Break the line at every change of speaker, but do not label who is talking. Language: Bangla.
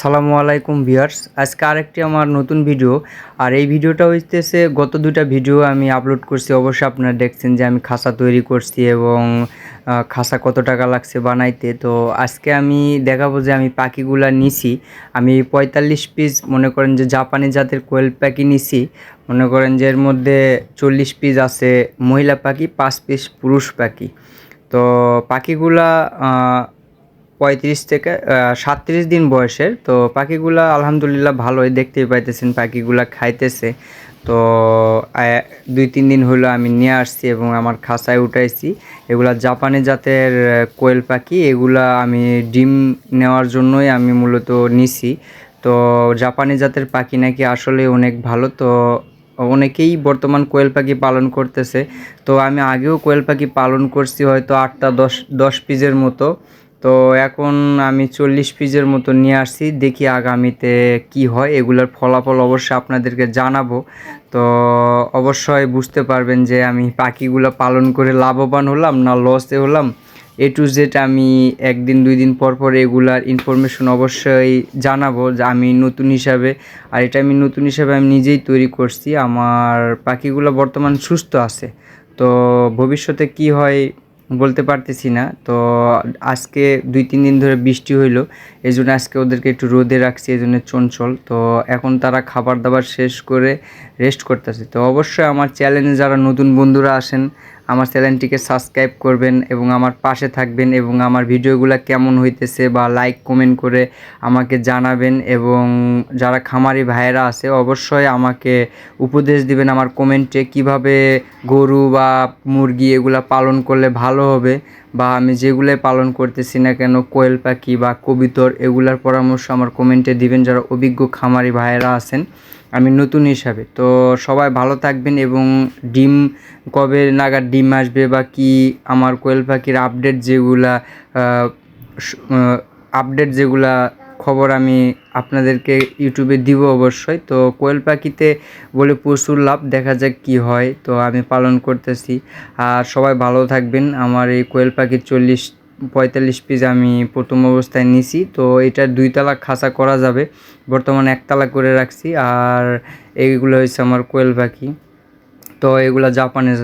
সালামু আলাইকুম ভিউয়ার্স। আজকে আরেকটি আমার নতুন ভিডিও। আর এই ভিডিওটা হইতেছে, গত দুটা ভিডিও আমি আপলোড করছি। অবশ্যই আপনারা দেখছেন যে আমি খাসা তৈরি করছি এবং খাসা কত টাকা লাগছে বানাইতে। তো আজকে আমি দেখাবো যে আমি পাখিগুলা নিছি। আমি পঁয়তাল্লিশ পিস মনে করেন যে জাপানি জাতের কোয়েল পাখি নিছি। মনে করেন যে এর মধ্যে চল্লিশ পিস আছে মহিলা পাখি, পাঁচ পিস পুরুষ পাখি। তো পাখিগুলা পঁয়ত্রিশ থেকে সাতত্রিশ দিন বয়সের। তো পাখিগুলা আলহামদুলিল্লাহ ভালোই দেখতেই পাইতেছেন, পাখিগুলা খাইতেছে। তো দুই তিন দিন হলো আমি নিয়ে আসছি এবং আমার খাঁচায় উঠাইছি। এগুলা জাপানি জাতের কোয়েল পাখি, এগুলা আমি ডিম নেওয়ার জন্যই আমি মূলত নিছি। তো জাপানি জাতের পাখি নাকি আসলে অনেক ভালো। তো অনেকেই বর্তমান কোয়েল পাখি পালন করতেছে। তো আমি আগেও কোয়েল পাখি পালন করছি হয়তো আটটা, দশ দশ পিসের মতো। তো এখন আমি চল্লিশ পিসের মতো নিয়ে আসছি, দেখি আগামীতে কি হয়। এগুলোর ফলাফল অবশ্যই আপনাদেরকে জানাব। তো অবশ্যই বুঝতে পারবেন যে আমি পাখিগুলো পালন করে লাভবান হলাম না লসে হলাম। এ টু জেড আমি একদিন, দুই দিন পর পর এগুলার ইনফরমেশন অবশ্যই জানাব যে আমি নতুন হিসাবে। আর এটা আমি নতুন হিসাবে আমি নিজেই তৈরি করছি। আমার পাখিগুলো বর্তমান সুস্থ আছে। তো ভবিষ্যতে কি হয় বলতে পারতেছি না। তো আজকে দুই, তিন দিন ধরে বৃষ্টি হইল এই জন্য আজকে ওদেরকে একটু রোদে রাখছি এই জন্য চঞ্চল। তো এখন তারা খাবার দাবার শেষ করে রেস্ট করতেছে। তো অবশ্যই আমার চ্যালেঞ্জে যারা নতুন বন্ধুরা আসেন আমার চ্যানেলটিকে সাবস্ক্রাইব করবেন এবং আমার পাশে থাকবেন এবং আমার ভিডিওগুলো কেমন হইতেছে বা লাইক, কমেন্ট করে আমাকে জানাবেন এবং যারা খামারি ভাইয়েরা আছে অবশ্যই আমাকে উপদেশ দিবেন আমার কমেন্টে কীভাবে গরু বা মুরগি এগুলা পালন করলে ভালো হবে বা আমি যেগুলোই পালন করতেছি না কেন, কোয়েল পাখি বা কবিতর এগুলার পরামর্শ আমার কমেন্টে দিবেন যারা অভিজ্ঞ খামারি ভাইয়েরা আছেন। আমি নতুন হিসাবে। তো সবাই ভালো থাকবেন এবং ডিম কবে নাগাদ ডিম আসবে বা কি আমার কোয়েল পাখির আপডেট যেগুলা আপডেট যেগুলা খবর আমি আপনাদেরকে ইউটিউবে দিব অবশ্যই। তো কোয়েল পাখিতে বলে প্রচুর লাভ, দেখা যাক কি হয়। তো আমি পালন করতেছি। আর সবাই ভালো থাকবেন। আমার এই কোয়েল পাখির চল্লিশ পঁয়তাল্লিশ পিস আমি প্রথম অবস্থায় নিছি। তো এটা দুইতলা খাঁচা করা যাবে। বর্তমানে একতলা করে রাখছি। আর এইগুলো হয়েছে আমার কোয়েল পাখি। তো এগুলো জাপানে